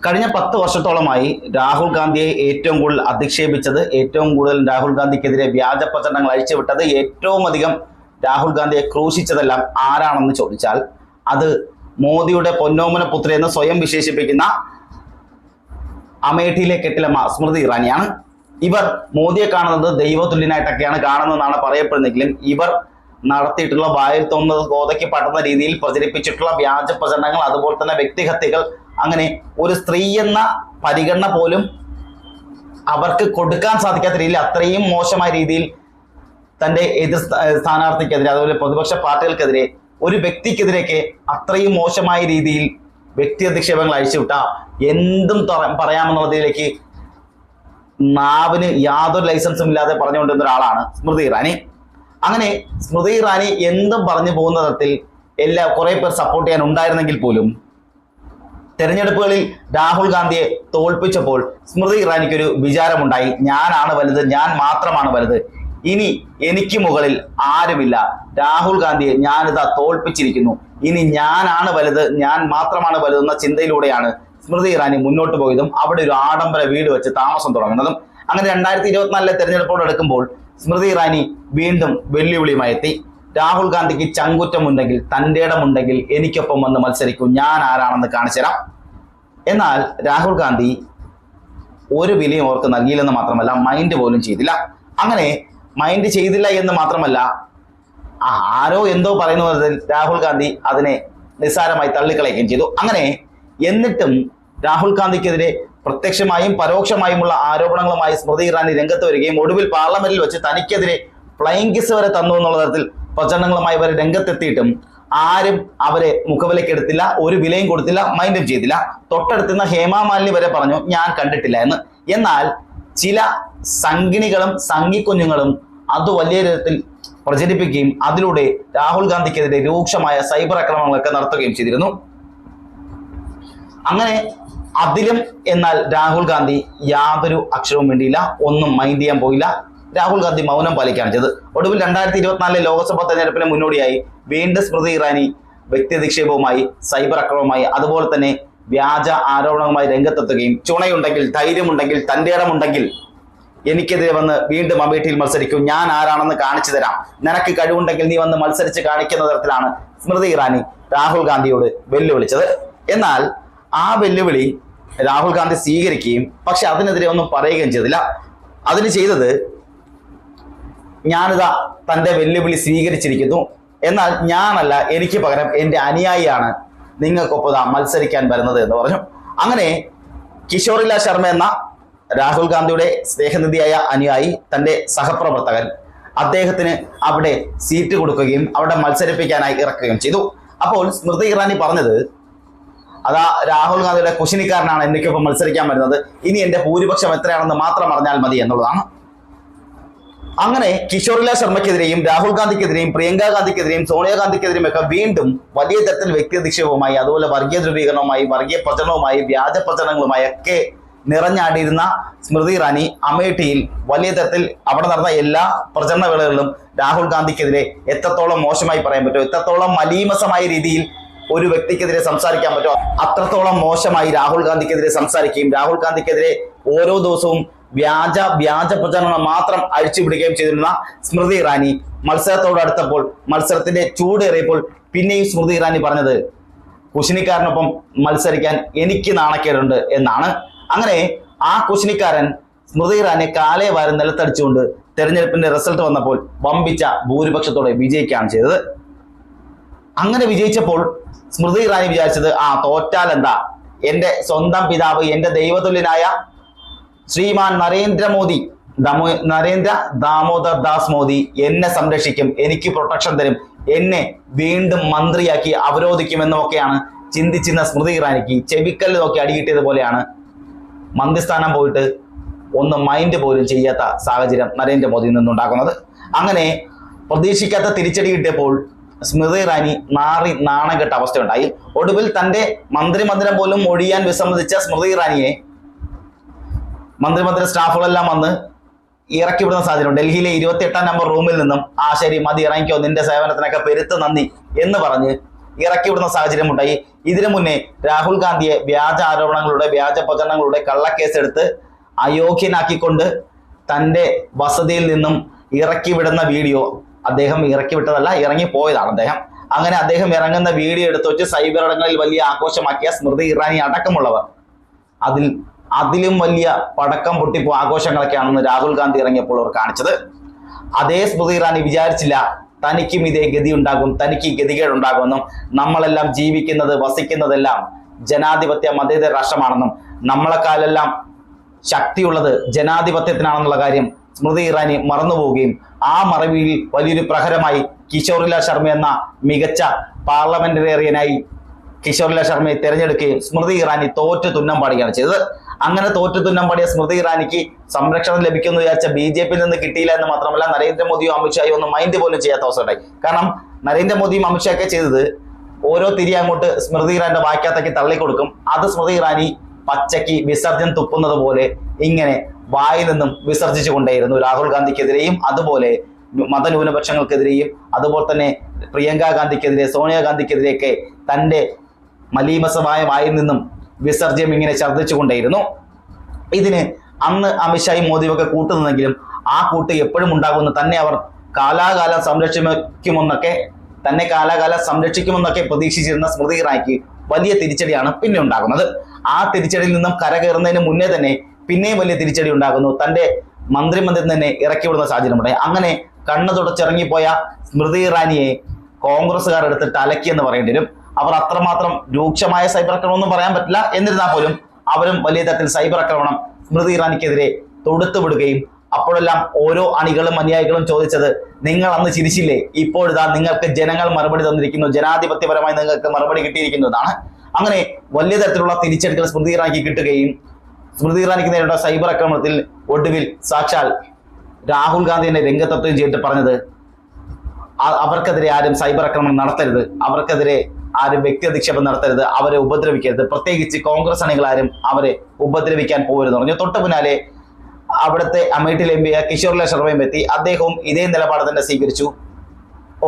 കഴിഞ്ഞ പത്ത് വർഷത്തോളമായി രാഹുൽ ഗാന്ധിയെ ഏറ്റവും കൂടുതൽ അധിക്ഷേപിച്ചത് ഏറ്റവും കൂടുതൽ രാഹുൽ ഗാന്ധിക്കെതിരെ വ്യാജ പ്രചരണങ്ങൾ അഴിച്ചുവിട്ടത് ഏറ്റവും അധികം രാഹുൽ ഗാന്ധിയെ ക്രൂശിച്ചതെല്ലാം ആരാണെന്ന് ചോദിച്ചാൽ അത് മോദിയുടെ പൊന്നോമന പുത്രി എന്ന് സ്വയം വിശേഷിപ്പിക്കുന്ന അമേഠിയിലെ കെട്ടിലമ്മ സ്മൃതി ഇറാനിയാണ്. ഇവർ മോദിയെ കാണുന്നത് ദൈവതുല്യനായിട്ടൊക്കെയാണ് കാണുന്നതെന്നാണ് പറയപ്പെടുന്നെങ്കിലും ഇവർ നടത്തിയിട്ടുള്ള വായിൽ തോന്നുന്നത് ഗോതയ്ക്ക് പറ്റുന്ന രീതിയിൽ പ്രചരിപ്പിച്ചിട്ടുള്ള വ്യാജ പ്രചരണങ്ങൾ അതുപോലെ തന്നെ വ്യക്തിഹത്യകൾ അങ്ങനെ ഒരു സ്ത്രീ എന്ന പരിഗണന പോലും അവർക്ക് കൊടുക്കാൻ സാധിക്കാത്ത രീതിയിൽ അത്രയും മോശമായ രീതിയിൽ തന്റെ എതിർ സ്ഥാനാർത്ഥിക്കെതിരെ അതുപോലെ പ്രതിപക്ഷ പാർട്ടികൾക്കെതിരെ ഒരു വ്യക്തിക്കെതിരെയൊക്കെ അത്രയും മോശമായ രീതിയിൽ വ്യക്തി അധിക്ഷേപങ്ങൾ അഴിച്ചുവിട്ട എന്തും പറയാമെന്നുള്ളതിലേക്ക് നാവിന് യാതൊരു ലൈസൻസും ഇല്ലാതെ പറഞ്ഞുകൊണ്ടിരുന്ന ഒരാളാണ് സ്മൃതി ഇറാനി. അങ്ങനെ സ്മൃതി ഇറാനി എന്തും പറഞ്ഞു പോകുന്ന തരത്തിൽ എല്ലാ കുറേ പേർ സപ്പോർട്ട് ചെയ്യാൻ ഉണ്ടായിരുന്നെങ്കിൽ പോലും തെരഞ്ഞെടുപ്പുകളിൽ രാഹുൽ ഗാന്ധിയെ തോൽപ്പിച്ചപ്പോൾ സ്മൃതി ഇറാനിക്ക് ഒരു വിചാരമുണ്ടായി. ഞാനാണ് വലുത് ഞാൻ മാത്രമാണ് വലുത്. ഇനി എനിക്ക് മുകളിൽ ആരുമില്ല. രാഹുൽ ഗാന്ധിയെ ഞാനിതാ തോൽപ്പിച്ചിരിക്കുന്നു. ഇനി ഞാനാണ് വലുത് ഞാൻ മാത്രമാണ് വലുതെന്ന ചിന്തയിലൂടെയാണ് സ്മൃതി ഇറാനി മുന്നോട്ട് പോയതും അവിടെ ഒരു ആഡംബര വീട് വെച്ച് താമസം തുടങ്ങുന്നതും. അങ്ങനെ രണ്ടായിരത്തി ഇരുപത്തിനാലിലെ തെരഞ്ഞെടുപ്പോട് എടുക്കുമ്പോൾ സ്മൃതി ഇറാനി വീണ്ടും വെല്ലുവിളിയുമായി എത്തി. രാഹുൽ ഗാന്ധിക്ക് ചങ്കുറ്റമുണ്ടെങ്കിൽ തന്റെ ഇടമുണ്ടെങ്കിൽ എനിക്കൊപ്പം വന്ന് മത്സരിക്കും. ഞാൻ ആരാണെന്ന് കാണിച്ചു തരാം. എന്നാൽ രാഹുൽ ഗാന്ധി ഒരു വിലയും അവർക്ക് നൽകിയില്ലെന്ന് മാത്രമല്ല മൈൻഡ് പോലും ചെയ്തില്ല. അങ്ങനെ മൈൻഡ് ചെയ്തില്ല എന്ന് മാത്രമല്ല ആരോ എന്തോ പറയുന്ന വിധത്തിൽ രാഹുൽ ഗാന്ധി അതിനെ നിസ്സാരമായി തള്ളിക്കളയുകയും ചെയ്തു. അങ്ങനെ എന്നിട്ടും രാഹുൽ ഗാന്ധിക്കെതിരെ പ്രത്യക്ഷമായും പരോക്ഷമായുമുള്ള ആരോപണങ്ങളുമായി സ്മൃതി ഇറാനി രംഗത്ത് വരികയും ഒടുവിൽ പാർലമെന്റിൽ വെച്ച് തനിക്കെതിരെ ഫ്ലൈങ് കിസ് വരെ തന്നു എന്നുള്ള തരത്തിൽ പ്രചരണങ്ങളുമായി അവർ രംഗത്തെത്തിയിട്ടും ആരും അവരെ മുഖവിലക്കെടുത്തില്ല ഒരു വിലയും കൊടുത്തില്ല മൈൻഡും ചെയ്തില്ല. തൊട്ടടുത്തുനിന്ന് ഹേമാമാലിനി വരെ പറഞ്ഞു ഞാൻ കണ്ടിട്ടില്ല എന്ന്. എന്നാൽ ചില സംഗിണികളും സംഘിക്കുഞ്ഞുങ്ങളും അത് വലിയ തരത്തിൽ പ്രചരിപ്പിക്കുകയും അതിലൂടെ രാഹുൽ ഗാന്ധിക്കെതിരെ രൂക്ഷമായ സൈബർ ആക്രമണങ്ങളൊക്കെ നടത്തുകയും ചെയ്തിരുന്നു. അങ്ങനെ അതിലും എന്നാൽ രാഹുൽ ഗാന്ധി യാതൊരു അക്ഷരവും വേണ്ടിയില്ല ഒന്നും മൈൻഡ് ചെയ്യാൻ പോയില്ല. രാഹുൽ ഗാന്ധി മൗനം പാലിക്കുകയാണ് ചെയ്തത്. ഒടുവിൽ രണ്ടായിരത്തി ഇരുപത്തിനാലിലെ ലോക്സഭാ തെരഞ്ഞെടുപ്പിന് മുന്നോടിയായി വീണ്ടും സ്മൃതി ഇറാനി വ്യക്തി നിക്ഷേപവുമായി സൈബർ അക്രമവുമായി അതുപോലെ തന്നെ വ്യാജ ആരോപണവുമായി രംഗത്തെത്തുകയും ചുണയുണ്ടെങ്കിൽ ധൈര്യമുണ്ടെങ്കിൽ തന്റെ ഇടമുണ്ടെങ്കിൽ എനിക്കെതിരെ വന്ന് വീണ്ടും അമേഠിയിൽ മത്സരിക്കും. ഞാൻ ആരാണെന്ന് കാണിച്ചു തരാം. നിനക്ക് കഴിവുണ്ടെങ്കിൽ നീ വന്ന് മത്സരിച്ച് കാണിക്കുന്ന തരത്തിലാണ് സ്മൃതി ഇറാനി രാഹുൽ ഗാന്ധിയോട് വെല്ലുവിളിച്ചത്. എന്നാൽ ആ വെല്ലുവിളി രാഹുൽ ഗാന്ധി സ്വീകരിക്കുകയും പക്ഷെ അതിനെതിരെ ഒന്നും പറയുകയും ചെയ്തില്ല. അതിന് ചെയ്തത് ഞാനിതാ തന്റെ വെല്ലുവിളി സ്വീകരിച്ചിരിക്കുന്നു. എന്നാൽ ഞാനല്ല എനിക്ക് പകരം എന്റെ അനുയായിയാണ് നിങ്ങൾക്കൊപ്പം മത്സരിക്കാൻ വരുന്നത് എന്ന് പറഞ്ഞു. അങ്ങനെ കിഷോറില ശർമ്മ എന്ന രാഹുൽ ഗാന്ധിയുടെ സ്നേഹനിധിയായ അനുയായി തന്റെ സഹപ്രവർത്തകൻ അദ്ദേഹത്തിന് അവിടെ സീറ്റ് കൊടുക്കുകയും അവിടെ മത്സരിപ്പിക്കാനായി ഇറക്കുകയും ചെയ്തു. അപ്പോൾ സ്മൃതി ഇറാനി പറഞ്ഞത് അതാ രാഹുൽ ഗാന്ധിയുടെ കുശിനിക്കാരനാണ് എനിക്കൊപ്പം മത്സരിക്കാൻ വരുന്നത്. ഇനി എന്റെ ഭൂരിപക്ഷം എത്രയാണെന്ന് മാത്രം അറിഞ്ഞാൽ മതി എന്നുള്ളതാണ്. അങ്ങനെ കിഷോർലാൽ ശർമ്മയ്ക്കെതിരെയും രാഹുൽ ഗാന്ധിക്കെതിരെയും പ്രിയങ്ക ഗാന്ധിക്കെതിരെയും സോണിയാഗാന്ധിക്കെതിരെയും ഒക്കെ വീണ്ടും വലിയ തരത്തിൽ വ്യക്തിധിക്ഷേപവുമായി അതുപോലെ വർഗീയ ധ്രുവീകരണവുമായി വർഗീയ പ്രചരണവുമായി വ്യാജ പ്രചരണങ്ങളുമായി ഒക്കെ നിറഞ്ഞാടിയിരുന്ന സ്മൃതി ഇറാനി അമേഠിയിൽ വലിയ തരത്തിൽ അവിടെ നടന്ന എല്ലാ പ്രചരണ വേളകളിലും രാഹുൽ ഗാന്ധിക്കെതിരെ എത്രത്തോളം മോശമായി പറയാൻ പറ്റുമോ എത്രത്തോളം മലീമസമായ രീതിയിൽ ഒരു വ്യക്തിക്കെതിരെ സംസാരിക്കാൻ പറ്റുമോ അത്രത്തോളം മോശമായി രാഹുൽ ഗാന്ധിക്കെതിരെ സംസാരിക്കുകയും രാഹുൽ ഗാന്ധിക്കെതിരെ ഓരോ ദിവസവും വ്യാജ വ്യാജ പ്രചരണം മാത്രം അഴിച്ചുവിടുകയും ചെയ്തിരുന്ന സ്മൃതി ഇറാനി മത്സരത്തോടടുത്തപ്പോൾ മത്സരത്തിന്റെ ചൂടേറിയപ്പോൾ പിന്നെയും സ്മൃതി ഇറാനി പറഞ്ഞത് കുശിനിക്കാരനൊപ്പം മത്സരിക്കാൻ എനിക്ക് നാണക്കേടുണ്ട് എന്നാണ്. അങ്ങനെ ആ കുശിനിക്കാരൻ സ്മൃതി ഇറാനെ കാലേ വാരം നിലത്തടിച്ചുകൊണ്ട് തെരഞ്ഞെടുപ്പിന്റെ റിസൾട്ട് വന്നപ്പോൾ വമ്പിച്ച ഭൂരിപക്ഷത്തോടെ വിജയിക്കുകയാണ് ചെയ്തത്. അങ്ങനെ വിജയിച്ചപ്പോൾ സ്മൃതി ഇറാനി വിചാരിച്ചത് ആ തോറ്റാൽ എന്താ എന്റെ സ്വന്തം പിതാവ് എന്റെ ദൈവതുല്യനായ ശ്രീമാൻ നരേന്ദ്രമോദി ദമോ നരേന്ദ്ര ദാമോദർ ദാസ് മോദി എന്നെ സംരക്ഷിക്കും എനിക്ക് പ്രൊട്ടക്ഷൻ തരും എന്നെ വീണ്ടും മന്ത്രിയാക്കി അവരോധിക്കുമെന്നൊക്കെയാണ് ചിന്തിച്ചിരുന്ന സ്മൃതി ഇറാനിക്ക് ചെവിക്കല്ല് നോക്കി അടികിട്ടിയതുപോലെയാണ് മന്ത്രിസ്ഥാനം പോയിട്ട് ഒന്ന് മൈൻഡ് പോലും ചെയ്യാത്ത സാഹചര്യം നരേന്ദ്രമോദിയിൽ നിന്നുണ്ടാക്കുന്നത് അങ്ങനെ പ്രതീക്ഷിക്കാത്ത തിരിച്ചടി കിട്ടിയപ്പോൾ സ്മൃതി ഇറാനി നാറി നാണം കെട്ട അവസ്ഥയുണ്ടായി. ഒടുവിൽ തന്റെ മന്ത്രിമന്ദിരം പോലും ഒഴിയാൻ വിസമ്മതിച്ച സ്മൃതി ഇറാനിയെ മന്ത്രിമന്ദിര സ്റ്റാഫുകളെല്ലാം വന്ന് ഇറക്കി വിടുന്ന സാഹചര്യം. ഡൽഹിയിലെ ഇരുപത്തി എട്ടാം നമ്പർ റൂമിൽ നിന്നും ആ ശരി മതി ഇറങ്ങിക്കോ നിന്റെ സേവനത്തിനൊക്കെ പെരുത്ത് നന്ദി എന്ന് പറഞ്ഞ് ഇറക്കിവിടുന്ന സാഹചര്യം ഉണ്ടായി ഇതിനു മുന്നേ രാഹുൽ ഗാന്ധിയെ വ്യാജ ആരോപണങ്ങളുടെ വ്യാജ പ്രചരണങ്ങളുടെ കള്ളക്കേസെടുത്ത് അയോഗ്യനാക്കിക്കൊണ്ട് തന്റെ വസതിയിൽ നിന്നും ഇറക്കി വിടുന്ന വീഡിയോ അദ്ദേഹം ഇറക്കി വിട്ടതല്ല ഇറങ്ങി പോയതാണ് അദ്ദേഹം. അങ്ങനെ അദ്ദേഹം ഇറങ്ങുന്ന വീഡിയോ എടുത്ത് വെച്ച് സൈബർ ഇടങ്ങളിൽ വലിയ ആഘോഷമാക്കിയ സ്മൃതി ഇറാനി അടക്കമുള്ളവർ. അതിൽ അതിലും വലിയ പടക്കം പൊട്ടിപ്പോ ആഘോഷങ്ങളൊക്കെയാണെന്ന് രാഹുൽ ഗാന്ധി ഇറങ്ങിയപ്പോൾ അവർ കാണിച്ചത്. അതേ സ്മൃതി ഇറാനി വിചാരിച്ചില്ല തനിക്കും ഇതേ ഗതി ഉണ്ടാകും തനിക്ക് ഈ ഗതികേട് ഉണ്ടാകുമെന്നും നമ്മളെല്ലാം ജീവിക്കുന്നത് വസിക്കുന്നതെല്ലാം ജനാധിപത്യ മതേതര രാഷ്ട്രമാണെന്നും നമ്മളെക്കാലെല്ലാം ശക്തിയുള്ളത് ജനാധിപത്യത്തിനാണെന്നുള്ള കാര്യം സ്മൃതി ഇറാനി മറന്നുപോവുകയും ആ മറവിയിൽ വലിയൊരു പ്രഹരമായി കിഷോർലാൽ ശർമ്മ എന്ന മികച്ച പാർലമെന്റേറിയനായി കിഷോർലാൽ ശർമ്മയെ തിരഞ്ഞെടുക്കുകയും സ്മൃതി ഇറാനി തോറ്റു തുന്നം പാടുകയാണ് ചെയ്തത്. അങ്ങനെ തോറ്റു തുന്നം പാടിയ സ്മൃതി ഇറാനിക്ക് സംരക്ഷണം ലഭിക്കുമെന്ന് വിചാരിച്ച ബി ജെ പിയിൽ നിന്ന് കിട്ടിയില്ല എന്ന് മാത്രമല്ല നരേന്ദ്രമോദിയോ അമിത്ഷായോ ഒന്നും മൈൻഡ് പോലും ചെയ്യാത്ത അവസരമുണ്ടായി കാരണം നരേന്ദ്രമോദിയും അമിത്ഷായൊക്കെ ചെയ്തത് ഓരോ തിരി അങ്ങോട്ട് സ്മൃതി ഇറാന്റെ വായ്ക്കകത്തേക്ക് തള്ളിക്കൊടുക്കും. അത് സ്മൃതി ഇറാനി പച്ചയ്ക്ക് വിസർജ്യം തുപ്പുന്നത് പോലെ ഇങ്ങനെ വായിൽ നിന്നും വിസർജിച്ചു കൊണ്ടേയിരുന്നു രാഹുൽ ഗാന്ധിക്കെതിരെയും അതുപോലെ മതന്യൂനപക്ഷങ്ങൾക്കെതിരെയും അതുപോലെ തന്നെ പ്രിയങ്ക ഗാന്ധിക്കെതിരെ സോണിയാഗാന്ധിക്കെതിരെയൊക്കെ തന്റെ മലീമസമായ വായിൽ നിന്നും വിസർജ്യം ഇങ്ങനെ ഛർദ്ദിച്ചുകൊണ്ടേയിരുന്നു ഇതിന് അന്ന് അമിത്ഷായും മോദിയും ഒക്കെ കൂട്ടുനിന്നെങ്കിലും ആ കൂട്ട് എപ്പോഴും ഉണ്ടാകുമെന്ന് തന്നെ അവർ കാലാകാലം സംരക്ഷിക്കുമെന്നൊക്കെ തന്നെ കാലാകാലം സംരക്ഷിക്കുമെന്നൊക്കെ പ്രതീക്ഷിച്ചിരുന്ന സ്മൃതി ഇറാനിക്ക് വലിയ തിരിച്ചടിയാണ് പിന്നെ ഉണ്ടാകുന്നത്. ആ തിരിച്ചടിയിൽ നിന്നും കരകയറുന്നതിന് മുന്നേ തന്നെ പിന്നെയും വലിയ തിരിച്ചടി ഉണ്ടാകുന്നു. തന്റെ മന്ത്രിമന്ദിരം തന്നെ ഇറക്കിവിടുന്ന സാഹചര്യമുണ്ടായി അങ്ങനെ കണ്ണു തുടച്ചിറങ്ങിപ്പോയ സ്മൃതി ഇറാനിയെ കോൺഗ്രസ്സുകാർ എടുത്തിട്ട് അലക്കിയെന്ന് പറയേണ്ടി വരും. അവർ അത്രമാത്രം രൂക്ഷമായ സൈബർ ആക്രമണം ഒന്നും പറയാൻ പറ്റില്ല. എന്നിരുന്നാൽ പോലും അവരും വലിയ തരത്തിൽ സൈബർ ആക്രമണം സ്മൃതി ഇറാനിക്കെതിരെ തൊടുത്തുവിടുകയും അപ്പോഴെല്ലാം ഓരോ അണികളും അനുയായികളും ചോദിച്ചത് നിങ്ങൾ അന്ന് ചിരിച്ചില്ലേ? ഇപ്പോഴിതാ നിങ്ങൾക്ക് ജനങ്ങൾ മറുപടി തന്നിരിക്കുന്നു. ജനാധിപത്യപരമായി നിങ്ങൾക്ക് മറുപടി കിട്ടിയിരിക്കുന്നതാണ് അങ്ങനെ വലിയ തരത്തിലുള്ള തിരിച്ചടികൾ സ്മൃതി ഇറാനിക്ക് കിട്ടുകയും സ്മൃതി ഇറാനിക്ക് നേരിട്ട സൈബർ ആക്രമണത്തിൽ ഒടുവിൽ സാക്ഷാൽ രാഹുൽ ഗാന്ധി എന്നെ രംഗത്തെത്തുകയും ചെയ്തിട്ട് പറഞ്ഞത് അവർക്കെതിരെ ആരും സൈബർ ആക്രമണം നടത്തരുത്. അവർക്കെതിരെ ആരും വ്യക്തി അധിക്ഷേപം നടത്തരുത് അവരെ ഉപദ്രവിക്കരുത്. പ്രത്യേകിച്ച് കോൺഗ്രസ് അണികൾ ആരും അവരെ ഉപദ്രവിക്കാൻ പോകരുത് പറഞ്ഞു. തൊട്ടു പിന്നാലെ അവിടുത്തെ അമേഠിയിൽ എം പി കിഷോർലാൽ ശർമ്മയും എത്തി. അദ്ദേഹവും ഇതേ നിലപാട് തന്നെ സ്വീകരിച്ചു.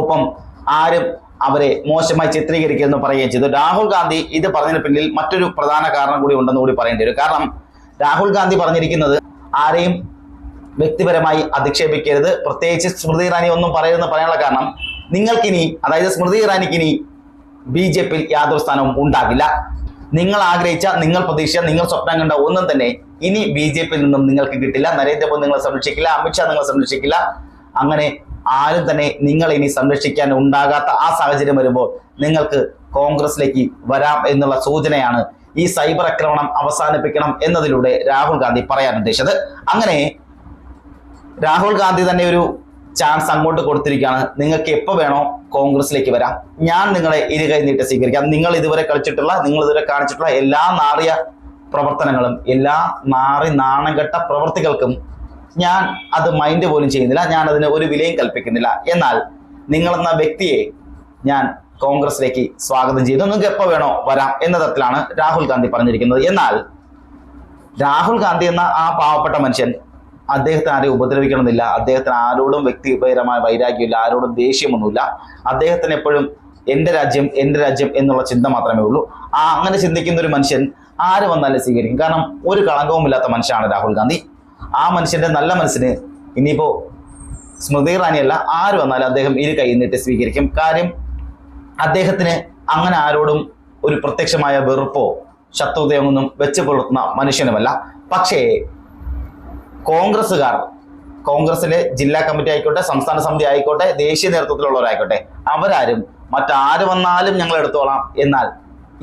ഒപ്പം ആരും അവരെ മോശമായി ചിത്രീകരിക്കുമെന്ന് പറയുകയും ചെയ്തു. രാഹുൽ ഗാന്ധി ഇത് പറഞ്ഞതിന് പിന്നിൽ മറ്റൊരു പ്രധാന കാരണം കൂടി ഉണ്ടെന്ന് കൂടി പറയേണ്ടി വരും. കാരണം രാഹുൽ ഗാന്ധി പറഞ്ഞിരിക്കുന്നത് ആരെയും വ്യക്തിപരമായി അധിക്ഷേപിക്കരുത്. പ്രത്യേകിച്ച് സ്മൃതി ഇറാനി ഒന്നും പറയരുതെന്ന് പറയാനുള്ള കാരണം നിങ്ങൾക്കിനി അതായത് സ്മൃതി ഇറാനിക്കിനി ബി ജെ പിയിൽ യാതൊരു സ്ഥാനവും ഉണ്ടാകില്ല നിങ്ങൾ ആഗ്രഹിച്ച നിങ്ങൾ പ്രതീക്ഷിച്ച നിങ്ങൾ സ്വപ്നം കണ്ട ഒന്നും തന്നെ ഇനി ബി ജെ പിയിൽ നിന്നും നിങ്ങൾക്ക് കിട്ടില്ല. നരേന്ദ്രമോദി നിങ്ങളെ സംരക്ഷിക്കില്ല അമിത്ഷാ നിങ്ങളെ സംരക്ഷിക്കില്ല. അങ്ങനെ ആരും തന്നെ നിങ്ങൾ ഇനി സംരക്ഷിക്കാൻ ഉണ്ടാകാത്ത ആ സാഹചര്യം വരുമ്പോൾ നിങ്ങൾക്ക് കോൺഗ്രസിലേക്ക് വരാം എന്നുള്ള സൂചനയാണ് ഈ സൈബർ ആക്രമണം അവസാനിപ്പിക്കണം എന്നതിലൂടെ രാഹുൽ ഗാന്ധി പറയാൻ ഉദ്ദേശിച്ചത് അങ്ങനെ രാഹുൽ ഗാന്ധി തന്നെ ഒരു ചാൻസ് അങ്ങോട്ട് കൊടുത്തിരിക്കുകയാണ്. നിങ്ങൾക്ക് എപ്പോൾ വേണോ കോൺഗ്രസിലേക്ക് വരാം. ഞാൻ നിങ്ങളെ ഇരുകൈ നീട്ടി സ്വീകരിക്കാം. നിങ്ങൾ ഇതുവരെ കളിച്ചിട്ടുള്ള നിങ്ങൾ ഇതുവരെ കാണിച്ചിട്ടുള്ള എല്ലാ നാറിയ പ്രവർത്തനങ്ങളും എല്ലാ നാറി നാണംകെട്ട പ്രവർത്തികൾക്കും ഞാൻ അത് മൈൻഡ് പോലും ചെയ്യുന്നില്ല. ഞാൻ അതിന് ഒരു വിലയും കൽപ്പിക്കുന്നില്ല. എന്നാൽ നിങ്ങളെന്ന വ്യക്തിയെ ഞാൻ കോൺഗ്രസിലേക്ക് സ്വാഗതം ചെയ്തു നിങ്ങൾക്ക് എപ്പോൾ വേണോ വരാം എന്ന തരത്തിലാണ് രാഹുൽ ഗാന്ധി പറഞ്ഞിരിക്കുന്നത്. എന്നാൽ രാഹുൽ ഗാന്ധി എന്ന ആ പാവപ്പെട്ട മനുഷ്യൻ അദ്ദേഹത്തെ ആരെയും ഉപദ്രവിക്കണമെന്നില്ല. അദ്ദേഹത്തിന് ആരോടും വ്യക്തിപരമായ വൈരാഗ്യമില്ല ആരോടും ദേഷ്യമൊന്നുമില്ല. അദ്ദേഹത്തിന് എപ്പോഴും എന്റെ രാജ്യം എന്റെ രാജ്യം എന്നുള്ള ചിന്ത മാത്രമേ ഉള്ളൂ. ആ അങ്ങനെ ചിന്തിക്കുന്ന ഒരു മനുഷ്യൻ ആര് വന്നാലും സ്വീകരിക്കും. കാരണം ഒരു കളങ്കവുമില്ലാത്ത മനുഷ്യനാണ് രാഹുൽ ഗാന്ധി. ആ മനുഷ്യന്റെ നല്ല മനസ്സിന് ഇനിയിപ്പോ സ്മൃതി ഇറാനിയല്ല ആര് വന്നാലും അദ്ദേഹം ഇരു കൈ നീട്ടി സ്വീകരിക്കും. കാര്യം അദ്ദേഹത്തിന് അങ്ങനെ ആരോടും ഒരു പ്രത്യക്ഷമായ വെറുപ്പോ ശത്രുതയോ ഒന്നും വെച്ച് പുലർത്തുന്ന മനുഷ്യനുമല്ല. പക്ഷേ കോൺഗ്രസ്സുകാർ കോൺഗ്രസിലെ ജില്ലാ കമ്മിറ്റി ആയിക്കോട്ടെ സംസ്ഥാന സമിതി ആയിക്കോട്ടെ ദേശീയ നേതൃത്വത്തിലുള്ളവരായിക്കോട്ടെ അവരാരും മറ്റാര് വന്നാലും ഞങ്ങൾ എടുത്തോളാം. എന്നാൽ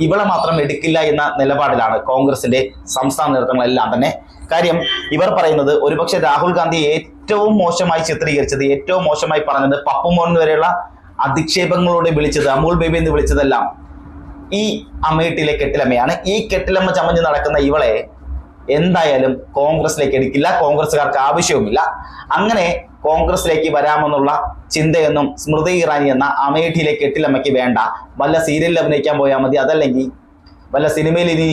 ഇവളെ മാത്രം എടുക്കില്ല എന്ന നിലപാടിലാണ് കോൺഗ്രസിന്റെ സംസ്ഥാന നേതൃത്വങ്ങളെല്ലാം തന്നെ. കാര്യം ഇവർ പറയുന്നത് ഒരുപക്ഷെ രാഹുൽ ഗാന്ധി ഏറ്റവും മോശമായി ചിത്രീകരിച്ചത് ഏറ്റവും മോശമായി പറഞ്ഞത് പപ്പുമോൻ വരെയുള്ള അധിക്ഷേപങ്ങളോടെ വിളിച്ചത് അമൂൽ ബേബി എന്ന് വിളിച്ചതെല്ലാം ഈ അമ്മയിട്ടിലെ കെട്ടിലമ്മയാണ്. ഈ കെട്ടിലമ്മ ചമഞ്ഞ് നടക്കുന്ന ഇവളെ എന്തായാലും കോൺഗ്രസിലേക്ക് എടുക്കില്ല കോൺഗ്രസ്സുകാർക്ക് ആവശ്യവുമില്ല. അങ്ങനെ കോൺഗ്രസിലേക്ക് വരാമെന്നുള്ള ചിന്തയൊന്നും സ്മൃതി ഇറാനി എന്ന അമേഠിയിലെ കെട്ടിലമ്മയ്ക്ക് വേണ്ട. വല്ല സീരിയലിൽ അഭിനയിക്കാൻ പോയാൽ മതി. അതല്ലെങ്കിൽ വല്ല സിനിമയിൽ ഇനി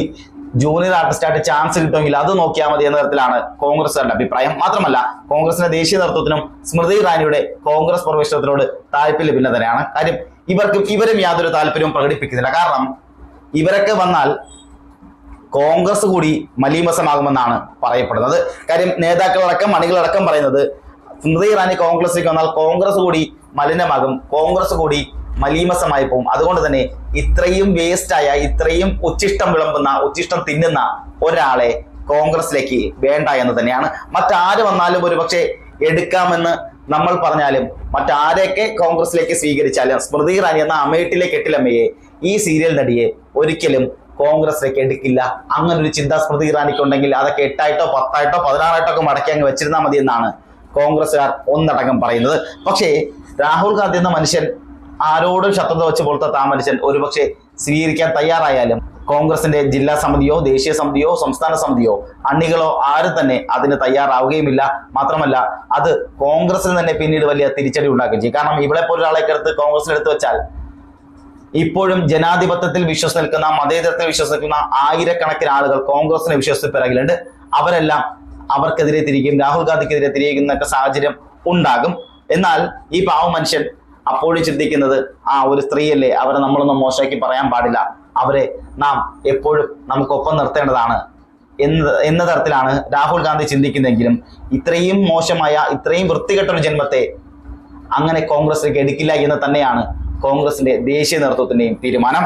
ജൂനിയർ ആർട്ടിസ്റ്റായിട്ട് ചാൻസ് കിട്ടുമെങ്കിൽ അത് നോക്കിയാൽ മതി എന്ന തരത്തിലാണ് കോൺഗ്രസുകാരുടെ അഭിപ്രായം. മാത്രമല്ല കോൺഗ്രസിന്റെ ദേശീയ നേതൃത്വത്തിനും സ്മൃതി ഇറാനിയുടെ കോൺഗ്രസ് പ്രവേശനത്തിനോട് താല്പര്യം ഭിന്നതരാണ് കാര്യം ഇവർക്കും ഇവരും യാതൊരു താല്പര്യവും പ്രകടിപ്പിക്കുന്നില്ല. കാരണം ഇവരൊക്കെ വന്നാൽ കോൺഗ്രസ് കൂടി മലീമസമാകുമെന്നാണ് പറയപ്പെടുന്നത്. കാര്യം നേതാക്കളടക്കം അണികളടക്കം പറയുന്നത് സ്മൃതി ഇറാനി കോൺഗ്രസിലേക്ക് വന്നാൽ കോൺഗ്രസ് കൂടി മലിനമാകും കോൺഗ്രസ് കൂടി മലീമസമായി പോകും. അതുകൊണ്ട് തന്നെ ഇത്രയും വേസ്റ്റായ ഇത്രയും ഉച്ചിഷ്ടം വിളമ്പുന്ന ഉച്ചിഷ്ടം തിന്നുന്ന ഒരാളെ കോൺഗ്രസിലേക്ക് വേണ്ട എന്ന് തന്നെയാണ്. മറ്റാര് വന്നാലും ഒരുപക്ഷെ എടുക്കാമെന്ന് നമ്മൾ പറഞ്ഞാലും മറ്റാരെയൊക്കെ കോൺഗ്രസിലേക്ക് സ്വീകരിച്ചാലും സ്മൃതി ഇറാനി എന്ന അമേട്ടിലെ കെട്ടിലമ്മയെ ഈ സീരിയൽ നടിയെ ഒരിക്കലും കോൺഗ്രസിലേക്ക് എടുക്കില്ല. അങ്ങനെ ഒരു ചിന്ത സ്മൃതി ഇറാനിക്ക് ഉണ്ടെങ്കിൽ അതൊക്കെ എട്ടായിട്ടോ പത്തായിട്ടോ പതിനാറായിട്ടോ ഒക്കെ മടക്കി അങ്ങ് വെച്ചിരുന്നാൽ മതി എന്നാണ് കോൺഗ്രസ്സുകാർ ഒന്നടങ്കം പറയുന്നത്. പക്ഷേ രാഹുൽ ഗാന്ധി എന്ന മനുഷ്യൻ ആരോടും ശത്രുത വെച്ച് പോലത്തെ താ മനുഷ്യൻ ഒരുപക്ഷെ സ്വീകരിക്കാൻ തയ്യാറായാലും കോൺഗ്രസിന്റെ ജില്ലാ സമിതിയോ ദേശീയ സമിതിയോ സംസ്ഥാന സമിതിയോ അണികളോ ആരും തന്നെ അതിന് തയ്യാറാവുകയുമില്ല. മാത്രമല്ല അത് കോൺഗ്രസിന് തന്നെ പിന്നീട് വലിയ തിരിച്ചടി ഉണ്ടാക്കുകയും ചെയ്യും. കാരണം ഇവിടെ പോലൊരാളെ എടുത്ത് കോൺഗ്രസിനെടുത്ത് വെച്ചാൽ ഇപ്പോഴും ജനാധിപത്യത്തിൽ വിശ്വസിച്ച് നിൽക്കുന്ന മതേതരത്തിൽ വിശ്വസിച്ച് നിൽക്കുന്ന ആയിരക്കണക്കിന് ആളുകൾ കോൺഗ്രസിനെ വിശ്വസിച്ച് പിറകിലുണ്ട്. അവരെല്ലാം അവർക്കെതിരെ തിരിക്കും രാഹുൽ ഗാന്ധിക്കെതിരെ തിരികുന്നൊക്കെ സാഹചര്യം ഉണ്ടാകും. എന്നാൽ ഈ പാവ മനുഷ്യൻ അപ്പോഴും ചിന്തിക്കുന്നത് ആ ഒരു സ്ത്രീയല്ലേ അവരെ നമ്മളൊന്നും മോശമാക്കി പറയാൻ പാടില്ല. അവരെ നാം എപ്പോഴും നമുക്കൊപ്പം നിർത്തേണ്ടതാണ് എന്ന എന്ന തരത്തിലാണ് രാഹുൽ ഗാന്ധി ചിന്തിക്കുന്നതെങ്കിലും ഇത്രയും മോശമായ ഇത്രയും വൃത്തികെട്ട ഒരു ജന്മത്തെ അങ്ങനെ കോൺഗ്രസിലേക്ക് എടുക്കില്ല എന്ന് തന്നെയാണ് കോൺഗ്രസിന്റെ ദേശീയ നേതൃത്വത്തിന്റെയും തീരുമാനം.